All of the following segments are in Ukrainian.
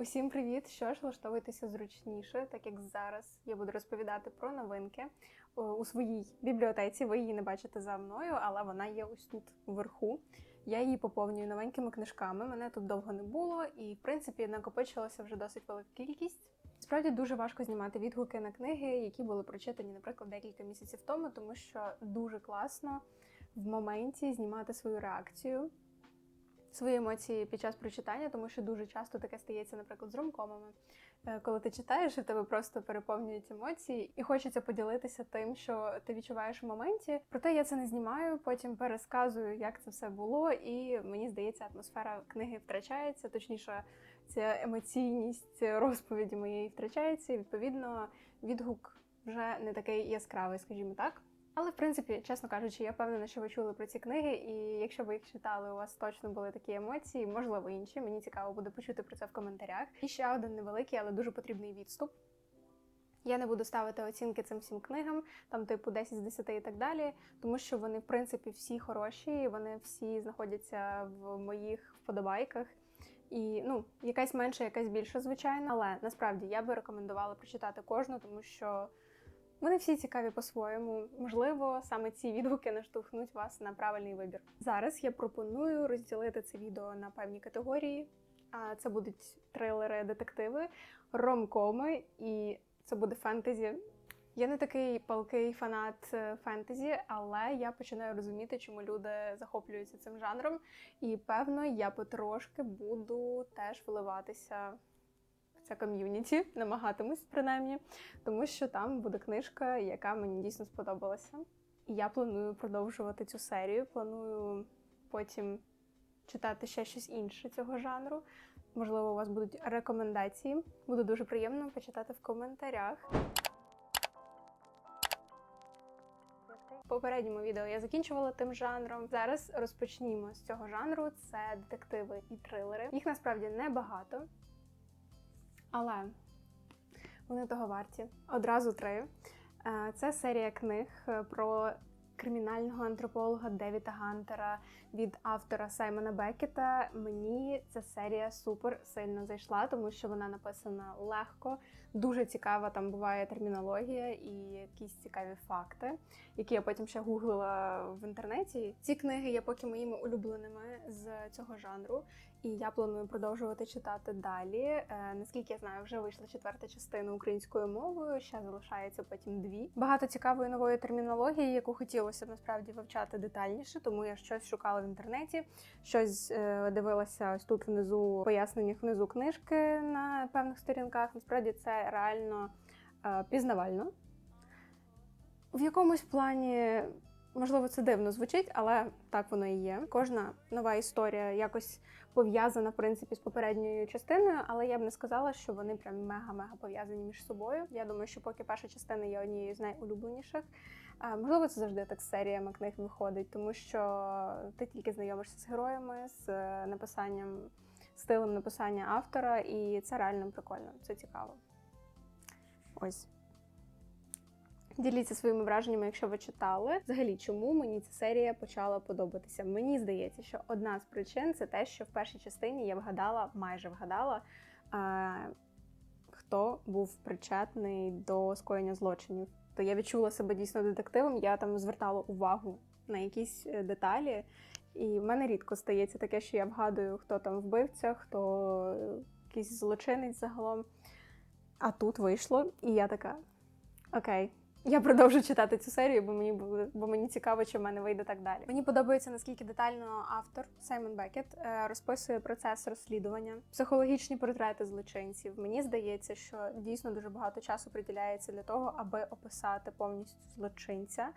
Усім привіт! Що ж, влаштовуйтеся зручніше, так як зараз я буду розповідати про новинки у своїй бібліотеці. Ви її не бачите за мною, але вона є ось тут вверху. Я її поповнюю новенькими книжками. Мене тут довго не було, і в принципі накопичилася вже досить велика кількість. Справді дуже важко знімати відгуки на книги, які були прочитані, наприклад, декілька місяців тому, тому що дуже класно в моменті знімати свою реакцію свої емоції під час прочитання, тому що дуже часто таке стається, наприклад, з ромкомами. Е, Коли ти читаєш, і тебе просто переповнюють емоції, і хочеться поділитися тим, що ти відчуваєш в моменті. Проте я це не знімаю, потім пересказую, як це все було, і мені здається, атмосфера книги втрачається, точніше, ця емоційність розповіді моєї втрачається, і відповідно відгук вже не такий яскравий, скажімо так. Але в принципі, чесно кажучи, я впевнена, що ви чули про ці книги, і якщо ви їх читали, у вас точно були такі емоції, можливо, інші. Мені цікаво буде почути про це в коментарях. І ще один невеликий, але дуже потрібний відступ. Я не буду ставити оцінки цим всім книгам, там типу 10 з 10 і так далі, тому що вони, в принципі, всі хороші, вони всі знаходяться в моїх вподобайках. І ну, якась менша, якась більша, звичайно. Але насправді я би рекомендувала прочитати кожну, тому що. Вони всі цікаві по-своєму. Можливо, саме ці відгуки наштовхнуть вас на правильний вибір. Зараз я пропоную розділити це відео на певні категорії. А це будуть трилери, детективи, ромкоми і це буде фентезі. Я не такий палкий фанат е, фентезі, але я починаю розуміти, чому люди захоплюються цим жанром. І певно, я потрошки буду теж вливатися це ком'юніті, намагатимусь принаймні, тому що там буде книжка, яка мені дійсно сподобалася. І я планую продовжувати цю серію. Планую потім читати ще щось інше цього жанру. Можливо, у вас будуть рекомендації. Буде дуже приємно почитати в коментарях. В попередньому відео я закінчувала тим жанром. Зараз розпочнімо з цього жанру. Це детективи і трилери. Їх насправді небагато. Але вони того варті. Одразу три. Е, Це серія книг е, про кримінального антрополога Девіда Гантера від автора Саймона Бекета. Мені ця серія супер сильно зайшла, тому що вона написана легко, дуже цікава. Там буває термінологія і якісь цікаві факти, які я потім ще гуглила в інтернеті. Ці книги є поки моїми улюбленими з цього жанру, і я планую продовжувати читати далі. Е, наскільки я знаю, вже вийшла четверта частина українською мовою. Ще залишається потім дві. Багато цікавої нової термінології, яку хотілося б насправді вивчати детальніше, тому я щось шукала в інтернеті, щось е, дивилася ось тут внизу поясненнях внизу книжки на певних сторінках. Насправді це реально е, пізнавально. В якомусь плані. Можливо, це дивно звучить, але так воно і є. Кожна нова історія якось пов'язана в принципі з попередньою частиною, але я б не сказала, що вони прям мега-мега пов'язані між собою. Я думаю, що поки перша частина є однією з найулюбленіших. Можливо, це завжди так з серіями книг виходить, тому що ти тільки знайомишся з героями, з е, написанням, стилем написання автора, і це реально прикольно, це цікаво. Ось. Діліться своїми враженнями, якщо ви читали. Взагалі, чому мені ця серія почала подобатися? Мені здається, що одна з причин це те, що в першій частині я вгадала, майже вгадала, а, хто був причетний до скоєння злочинів. То я відчула себе дійсно детективом. Я там звертала увагу на якісь е, деталі. І в мене рідко стається таке, що я вгадую, хто там вбивця, хто е, якийсь злочинець загалом. А тут вийшло, і я така: окей, я продовжу читати цю серію, бо мені буде, бо мені цікаво, чи в мене вийде так далі. Мені подобається наскільки детально автор Саймон Бекет е, розписує процес розслідування, психологічні портрети злочинців. Мені здається, що дійсно дуже багато часу приділяється для того, аби описати повністю злочинця,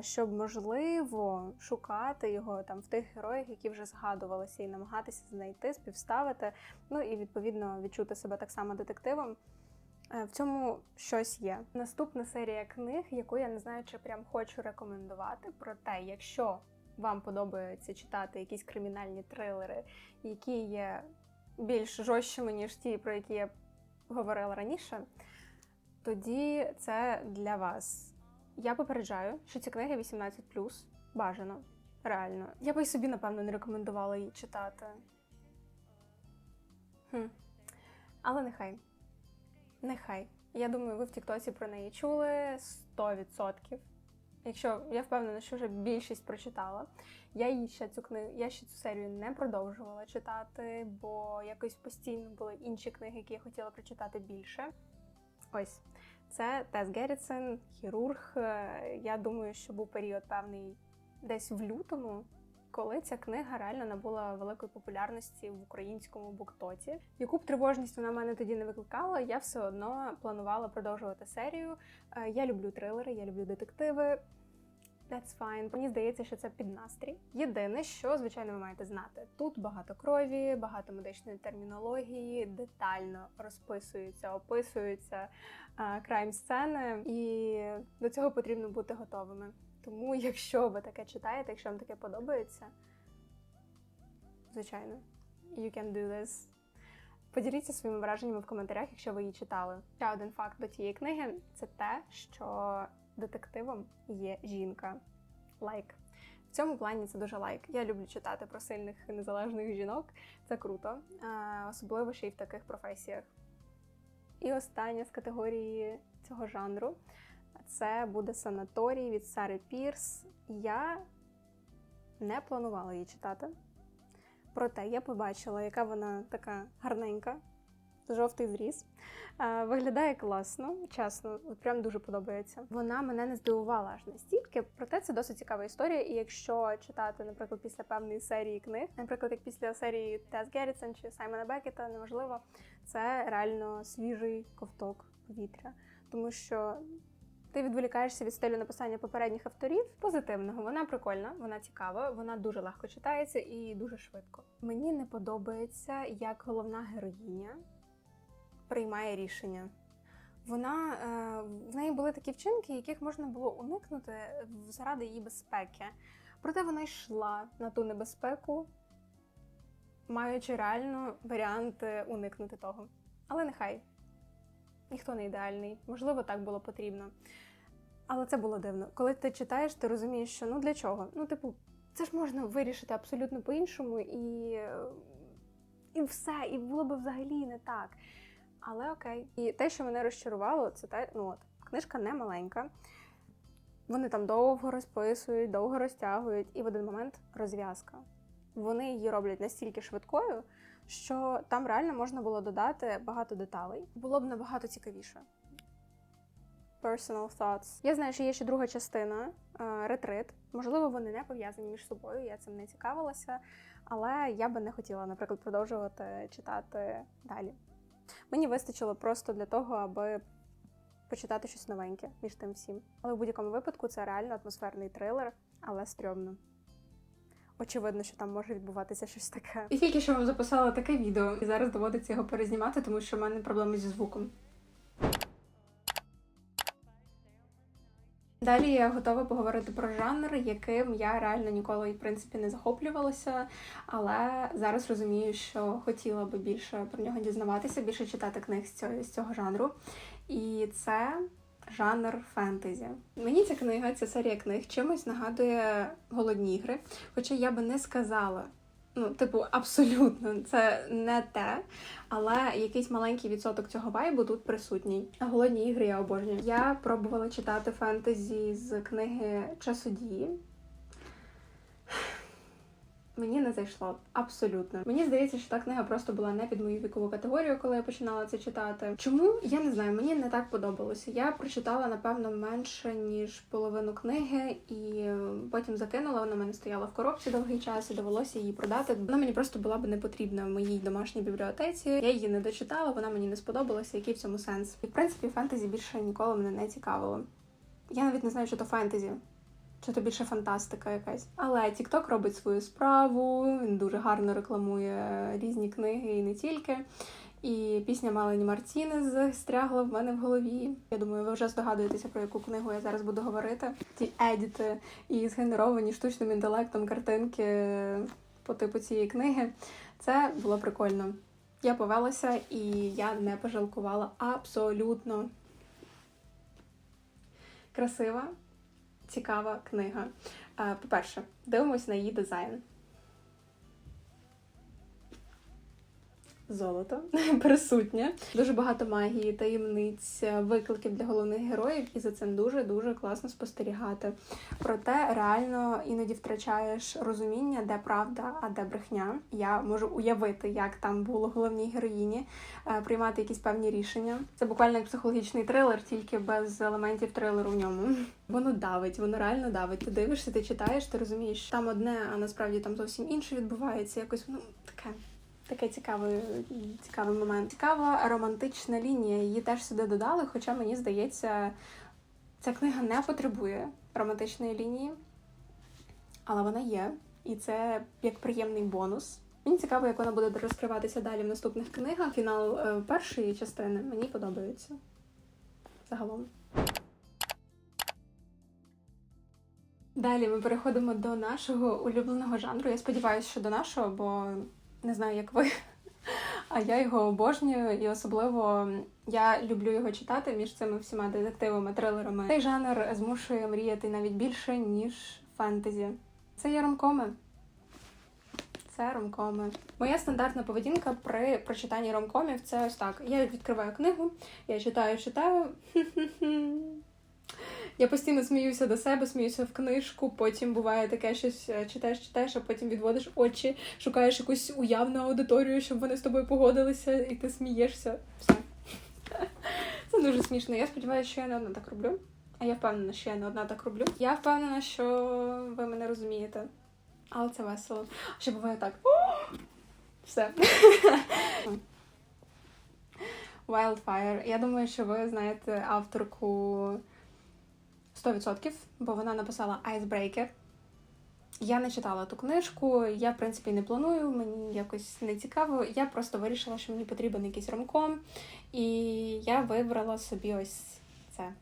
щоб можливо шукати його там в тих героях, які вже згадувалися, і намагатися знайти, співставити. Ну і відповідно відчути себе так само детективом. Е, В цьому щось є. Наступна серія книг, яку я не знаю, чи прям хочу рекомендувати. Проте, якщо вам подобається читати якісь кримінальні трилери, які є більш жорсткими, ніж ті, про які я говорила раніше, тоді це для вас. Я попереджаю, що ці книги 18 бажано. Реально. Я би й собі, напевно, не рекомендувала її читати. Хм. Але нехай. Нехай. Я думаю, ви в Тіктоці про неї чули 100%. Якщо я впевнена, що вже більшість прочитала. Я її ще цю книгу, я ще цю серію не продовжувала читати, бо якось постійно були інші книги, які я хотіла прочитати більше. Ось це Тес Геррітсен, хірург. Е, Я думаю, що був період певний десь в лютому, коли ця книга реально набула великої популярності в українському буктоті. Яку б тривожність вона мене тоді не викликала, я все одно планувала продовжувати серію. Е, Я люблю трилери, я люблю детективи. That's fine. Мені здається, що це під настрій. Єдине, що звичайно ви маєте знати, тут багато крові, багато медичної термінології, детально розписуються, описуються крайм сцени, і до цього потрібно бути готовими. Тому, якщо ви таке читаєте, якщо вам таке подобається, звичайно, you can do this. Поділіться своїми враженнями в коментарях, якщо ви її читали. Ще один факт до тієї книги це те, що детективом є жінка. Лайк. В цьому плані це дуже лайк. Я люблю читати про сильних незалежних жінок. Це круто, особливо ще й в таких професіях. І остання з категорії цього жанру це буде санаторій від Сари Пірс. Я не планувала її читати. Проте я побачила, яка вона така гарненька, жовтий зріз. Виглядає класно, чесно, прям дуже подобається. Вона мене не здивувала аж настільки, проте це досить цікава історія. І якщо читати, наприклад, після певної серії книг, наприклад, як після серії Тес Геррітсен чи Саймона Бекета, неможливо, це реально свіжий ковток повітря, тому що. Ти відволікаєшся від стилю написання попередніх авторів позитивного. Вона прикольна, вона цікава, вона дуже легко читається і дуже швидко. Мені не подобається, як головна героїня приймає рішення. Вона е, в неї були такі вчинки, яких можна було уникнути заради її безпеки. Проте вона йшла на ту небезпеку, маючи реально варіанти уникнути того. Але нехай ніхто не ідеальний, можливо, так було потрібно. Але це було дивно. Коли ти читаєш, ти розумієш, що ну для чого? Ну, типу, це ж можна вирішити абсолютно по-іншому, і, і все, і було б взагалі не так. Але окей. І те, що мене розчарувало, це те, ну от, книжка не маленька. Вони там довго розписують, довго розтягують, і в один момент розв'язка. Вони її роблять настільки швидкою, що там реально можна було додати багато деталей. Було б набагато цікавіше. Personal thoughts. Я знаю, що є ще друга частина е, ретрит. Можливо, вони не пов'язані між собою, я цим не цікавилася, але я би не хотіла, наприклад, продовжувати читати далі. Мені вистачило просто для того, аби почитати щось новеньке між тим всім. Але в будь-якому випадку це реально атмосферний трилер, але стрьомно. Очевидно, що там може відбуватися щось таке. І тільки що вам записала таке відео, і зараз доводиться його перезнімати, тому що в мене проблеми зі звуком. Далі я готова поговорити про жанр, яким я реально ніколи в принципі не захоплювалася, але зараз розумію, що хотіла би більше про нього дізнаватися, більше читати книг з цього, з цього жанру. І це жанр фентезі. Мені ця книга, ця серія книг чимось нагадує голодні ігри, хоча я би не сказала. Ну, типу, абсолютно, це не те, але якийсь маленький відсоток цього вайбу тут присутній. А голодні ігри я обожнюю. Я пробувала читати фентезі з книги Часодії. Мені не зайшло абсолютно. Мені здається, що та книга просто була не під мою вікову категорію, коли я починала це читати. Чому я не знаю, мені не так подобалося. Я прочитала напевно менше ніж половину книги, і потім закинула. Вона в мене стояла в коробці довгий час і довелося її продати. Вона мені просто була б не потрібна в моїй домашній бібліотеці. Я її не дочитала, вона мені не сподобалася. Який в цьому сенс? І в принципі, фентезі більше ніколи мене не цікавило. Я навіть не знаю, що то фентезі. Чи то більше фантастика якась. Але TikTok робить свою справу, він дуже гарно рекламує різні книги і не тільки. І пісня Мелані Мартінес застрягла в мене в голові. Я думаю, ви вже здогадуєтеся, про яку книгу я зараз буду говорити. Ті едіти і згенеровані штучним інтелектом картинки по типу цієї книги. Це було прикольно. Я повелася і я не пожалкувала абсолютно. Красива, цікава книга. Е, По-перше, дивимось на її дизайн. Золото присутнє. Дуже багато магії, таємниць, викликів для головних героїв, і за цим дуже дуже класно спостерігати. Проте реально іноді втрачаєш розуміння, де правда, а де брехня. Я можу уявити, як там було головній героїні е, приймати якісь певні рішення. Це буквально як психологічний трилер, тільки без елементів трилеру в ньому. Воно давить, воно реально давить. Ти дивишся, ти читаєш, ти розумієш, там одне, а насправді там зовсім інше відбувається. Якось ну таке. Такий цікавий, цікавий момент. Цікава романтична лінія. Її теж сюди додали, хоча мені здається, ця книга не потребує романтичної лінії, але вона є, і це як приємний бонус. Мені цікаво, як вона буде розкриватися далі в наступних книгах. Фінал е, першої частини мені подобається. Загалом. Далі ми переходимо до нашого улюбленого жанру. Я сподіваюся, що до нашого, бо не знаю, як ви. А я його обожнюю, і особливо я люблю його читати між цими всіма детективами, трилерами. Цей жанр змушує мріяти навіть більше, ніж фентезі. Це є ромкоми. Це ромкоми. Моя стандартна поведінка при прочитанні ромкомів це ось так. Я відкриваю книгу, я читаю, читаю. Я постійно сміюся до себе, сміюся в книжку. Потім буває таке щось е, читаєш, читаєш, а потім відводиш очі, шукаєш якусь уявну аудиторію, щоб вони з тобою погодилися, і ти смієшся. Все. Це дуже смішно. Я сподіваюся, що я не одна так роблю. А я впевнена, що я не одна так роблю. Я впевнена, що ви мене розумієте. Але це весело. Ще буває так. Все. Wildfire. Я думаю, що ви знаєте авторку 100%, бо вона написала Icebreaker. Я не читала ту книжку, я, в принципі, не планую, мені якось не цікаво. Я просто вирішила, що мені потрібен якийсь ромком, і я вибрала собі ось це.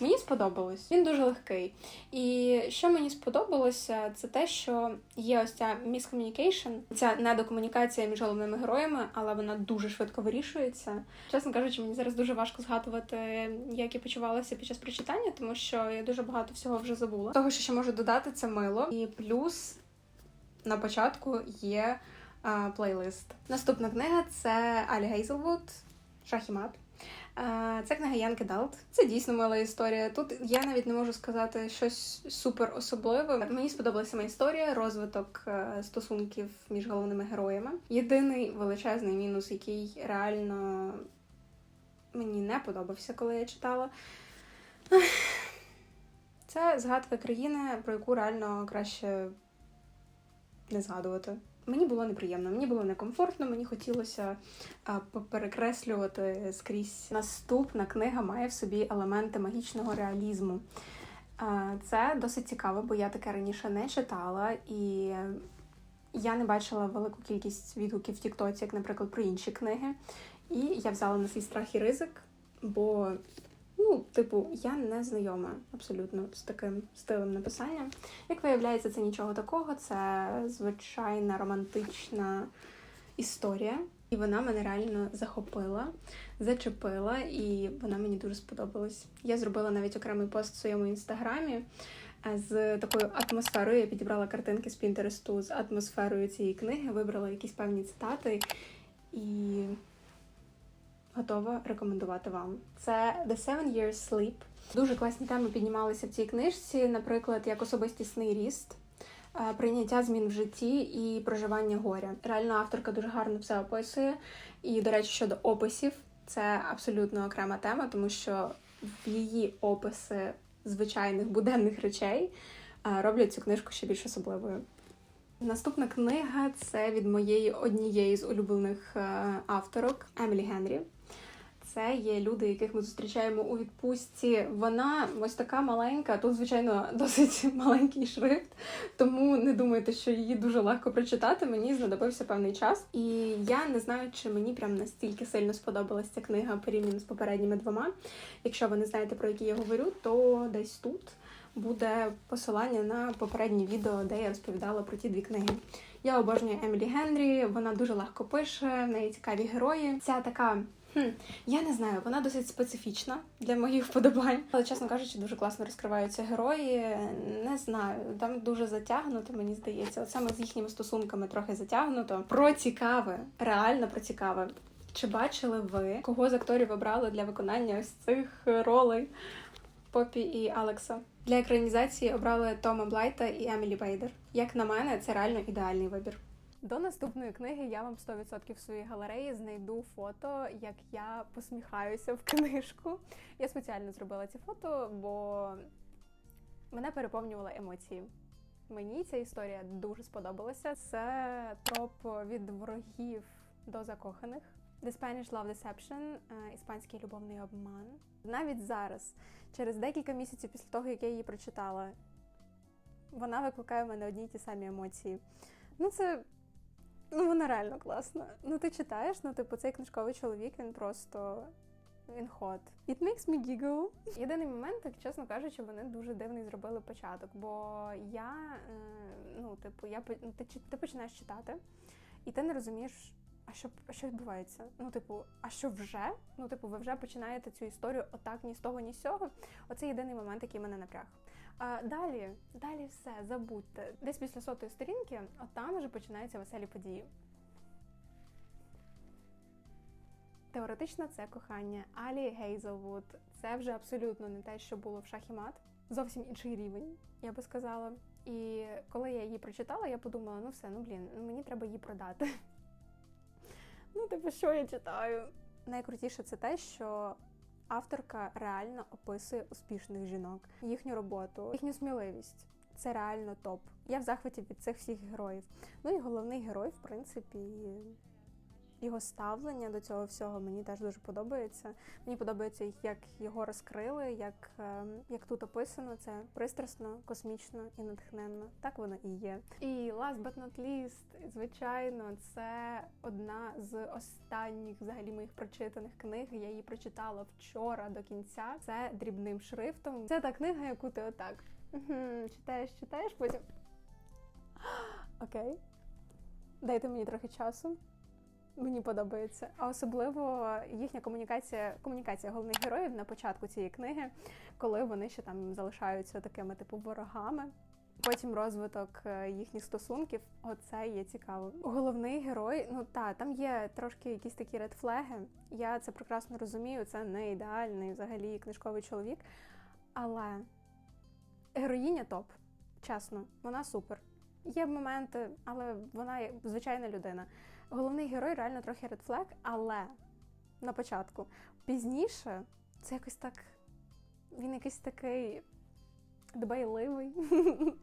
Мені сподобалось, він дуже легкий. І що мені сподобалося, це те, що є ось ця miscommunication, ця недокомунікація між головними героями, але вона дуже швидко вирішується. Чесно кажучи, мені зараз дуже важко згадувати, як я почувалася під час прочитання, тому що я дуже багато всього вже забула. Того, що ще можу додати, це мило. І плюс на початку є а, плейлист. Наступна книга це Алі Гейзелвуд Шахімат. Це книга Янки Далт. Це дійсно мила історія. Тут я навіть не можу сказати щось супер особливе. Мені сподобалася сама історія, розвиток е, стосунків між головними героями. Єдиний величезний мінус, який реально мені не подобався, коли я читала. Це згадка країни, про яку реально краще не згадувати. Мені було неприємно, мені було некомфортно, мені хотілося перекреслювати скрізь. Наступна книга має в собі елементи магічного реалізму. Це досить цікаво, бо я таке раніше не читала, і я не бачила велику кількість відгуків в Тіктоці, як, наприклад, про інші книги. І я взяла на свій страх і ризик, бо Ну, типу, я не знайома абсолютно з таким стилем написання. Як виявляється, це нічого такого, це звичайна романтична історія. І вона мене реально захопила, зачепила, і вона мені дуже сподобалась. Я зробила навіть окремий пост в своєму інстаграмі е, з такою атмосферою. Я підібрала картинки з Пінтересту з атмосферою цієї книги, вибрала якісь певні цитати і готова рекомендувати вам. Це The Seven Years Sleep. Дуже класні теми піднімалися в цій книжці, наприклад, як особистісний ріст, е, прийняття змін в житті і проживання горя. Реально, авторка дуже гарно все описує. І, до речі, щодо описів, це абсолютно окрема тема, тому що в її описи звичайних буденних речей е, роблять цю книжку ще більш особливою. Наступна книга це від моєї однієї з улюблених е, авторок Емілі Генрі. Це є люди, яких ми зустрічаємо у відпустці. Вона ось така маленька. Тут, звичайно, досить маленький шрифт, тому не думайте, що її дуже легко прочитати. Мені знадобився певний час, і я не знаю, чи мені прям настільки сильно сподобалася ця книга порівняно з попередніми двома. Якщо ви не знаєте про які я говорю, то десь тут буде посилання на попереднє відео, де я розповідала про ті дві книги. Я обожнюю Емілі Генрі, вона дуже легко пише, в неї цікаві герої. Ця така Хм, я не знаю, вона досить специфічна для моїх вподобань. Але, чесно кажучи, дуже класно розкриваються герої. Не знаю, там дуже затягнуто, мені здається. От саме з їхніми стосунками трохи затягнуто. Про цікаве, реально про цікаве. Чи бачили ви, кого з акторів обрали для виконання ось цих ролей Попі і Алекса? Для екранізації обрали Тома Блайта і Емілі Бейдер. Як на мене, це реально ідеальний вибір. До наступної книги я вам 100% в своїй галереї знайду фото, як я посміхаюся в книжку. Я спеціально зробила ці фото, бо мене переповнювали емоції. Мені ця історія дуже сподобалася. Це троп від ворогів до закоханих. The Spanish Love Deception, е, іспанський любовний обман. Навіть зараз, через декілька місяців після того, як я її прочитала, вона викликає в мене одні й ті самі емоції. Ну, це Ну, вона реально класна. Ну, ти читаєш, ну, типу, цей книжковий чоловік, він просто. Він хот. It makes me giggle. Єдиний момент, так чесно кажучи, вони дуже дивний зробили початок. Бо я, е, ну, типу, я ти, ти починаєш читати, і ти не розумієш, а що, а що відбувається? Ну, типу, а що вже? Ну, типу, ви вже починаєте цю історію отак, ні з того, ні з цього. Оце єдиний момент, який мене напряг. А, далі, далі все, забудьте. Десь після сотої сторінки, от там вже починаються веселі події. Теоретично це кохання Алі Гейзелвуд. Це вже абсолютно не те, що було в шах і мат. Зовсім інший рівень, я би сказала. І коли я її прочитала, я подумала: ну все, ну блін, ну мені треба її продати. Ну, типу, що я читаю? Найкрутіше це те, що авторка реально описує успішних жінок, їхню роботу, їхню сміливість. Це реально топ. Я в захваті від цих всіх героїв. Ну і головний герой, в принципі, його ставлення до цього всього мені теж дуже подобається. Мені подобається, як його розкрили, як, ем, як тут описано. Це пристрасно, космічно і натхненно. Так воно і є. І last but not least, звичайно, це одна з останніх взагалі моїх прочитаних книг. Я її прочитала вчора до кінця. Це дрібним шрифтом. Це та книга, яку ти отак читаєш, читаєш, потім. Окей. Дайте мені трохи часу. Мені подобається. А особливо їхня комунікація, комунікація головних героїв на початку цієї книги, коли вони ще там залишаються такими типу ворогами. Потім розвиток е, їхніх стосунків, оце є цікаво. Головний герой, ну та там є трошки якісь такі редфлеги. Я це прекрасно розумію. Це не ідеальний взагалі книжковий чоловік. Але героїня топ, чесно, вона супер. Є моменти, але вона звичайна людина. Головний герой реально трохи редфлег, але на початку. Пізніше це якось так. Він якийсь такий дбайливий.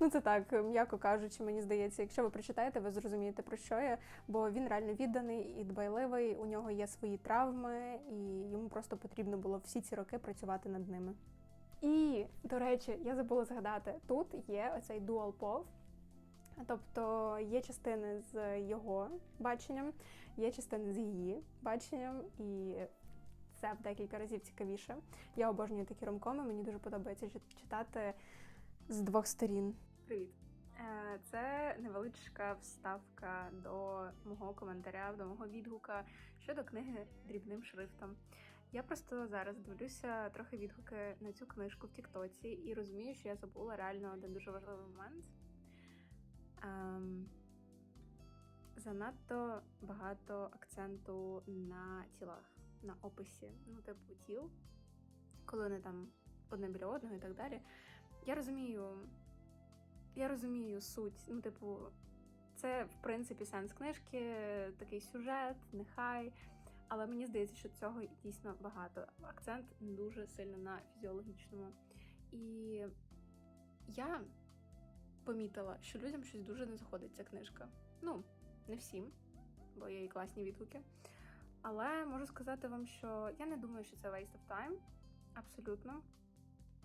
Ну, це так, м'яко кажучи, мені здається, якщо ви прочитаєте, ви зрозумієте про що я, бо він реально відданий і дбайливий, у нього є свої травми, і йому просто потрібно було всі ці роки працювати над ними. І, до речі, я забула згадати, тут є оцей дуал пов. Тобто є частини з його баченням, є частини з її баченням, і це в декілька разів цікавіше. Я обожнюю такі ромкоми, мені дуже подобається чит- читати з двох сторін. Привіт! Е, Це невеличка вставка до мого коментаря, до мого відгука щодо книги дрібним шрифтом. Я просто зараз дивлюся трохи відгуки на цю книжку в Тіктоці і розумію, що я забула реально один дуже важливий момент. Ем, занадто багато акценту на тілах, на описі, ну, типу, тіл, коли вони там одне біля одного і так далі. Я розумію, я розумію суть. Ну, типу, це в принципі сенс книжки, такий сюжет, нехай. Але мені здається, що цього дійсно багато. Акцент дуже сильно на фізіологічному. І я помітила, що людям щось дуже не заходить ця книжка. Ну, не всім, бо є і класні відгуки. Але можу сказати вам, що я не думаю, що це waste of time. Абсолютно.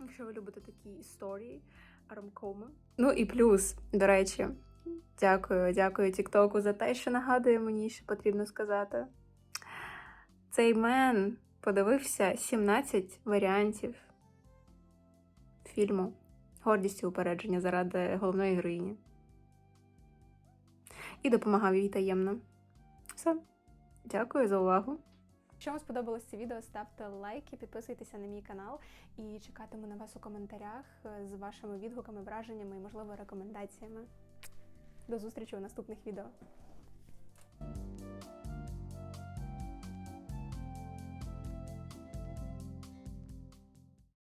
Якщо ви любите такі історії, ромкоми. Ну і плюс, до речі, дякую, дякую Тіктоку за те, що нагадує мені, що потрібно сказати. Цей мен подивився 17 варіантів фільму Гордість і упередження заради головної героїні. І допомагав їй таємно. Все. Дякую за увагу. Якщо вам сподобалось це відео, ставте лайки, підписуйтеся на мій канал і чекатиму на вас у коментарях з вашими відгуками, враженнями і, можливо, рекомендаціями. До зустрічі у наступних відео.